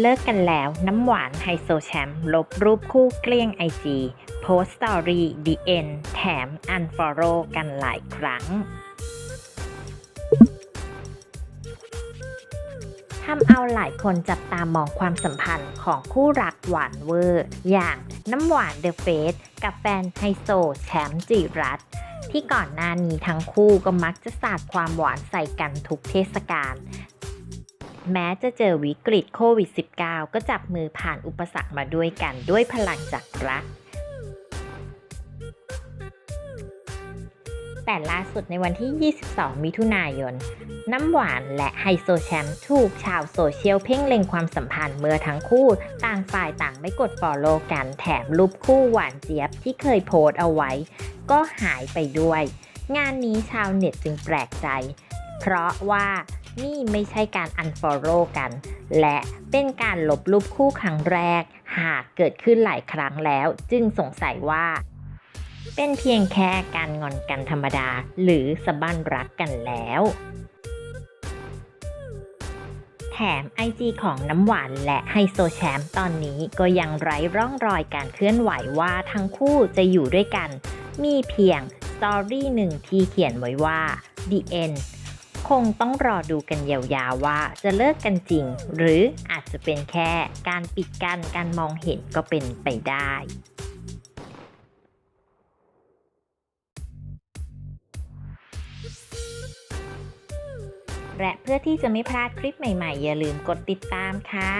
เลิกกันแล้วน้ำหวานไฮโซแชมป์ลบรูปคู่เกลี้ยงไอจีโพสต์สตอรี่ดีเอ็นแถมอันฟอลโล่กันหลายครั้งทำเอาหลายคนจับตามองความสัมพันธ์ของคู่รักหวานเวอร์ อย่างน้ำหวานเดอะเฟสกับแฟนไฮโซแชมป์จิรัตที่ก่อนหน้านี้ทั้งคู่ก็มักจะสาดความหวานใส่กันทุกเทศกาล แม้จะเจอวิกฤตโควิด -19 ก็จับมือผ่านอุปสรรคมาด้วยกันด้วยพลังจากรัก แต่ล่าสุดในวันที่ 22 มิถุนายน น้ำหวานและไฮโซแชมป์ถูกชาวโซเชียลเพ่งเล็งความสัมพันธ์เมื่อทั้งคู่ ต่างฝ่ายต่างไม่กดฟอลโล่กันแถมรูปคู่หวานเจี๊ยบที่เคยโพสต์เอาไว้ ก็หายไปด้วย งานนี้ชาวเน็ตจึงแปลกใจ เพราะว่า นี่ไม่ใช่การอันฟอลโล่กัน และเป็นการลบรูปคู่ครั้งแรก หากเกิดขึ้นหลายครั้งแล้ว จึงสงสัยว่า เป็นเพียงแค่การงอนกันธรรมดา หรือสะบั้นรักกันแล้ว แถม IG ของน้ำหวานและไฮโซแชมป์ตอนนี้ก็ยังไร้ร่องรอยการเคลื่อนไหวว่าทั้งคู่จะอยู่ด้วยกัน มีเพียงสตอรี่หนึ่งที่เขียนไว้ว่า The End คงต้องรอดูกันยาวๆว่าจะเลิกกันจริง หรืออาจจะเป็นแค่การปิดกั้นการมองเห็นก็เป็นไปได้และเพื่อที่จะไม่พลาดคลิปใหม่ๆ อย่าลืมกดติดตามค่ะ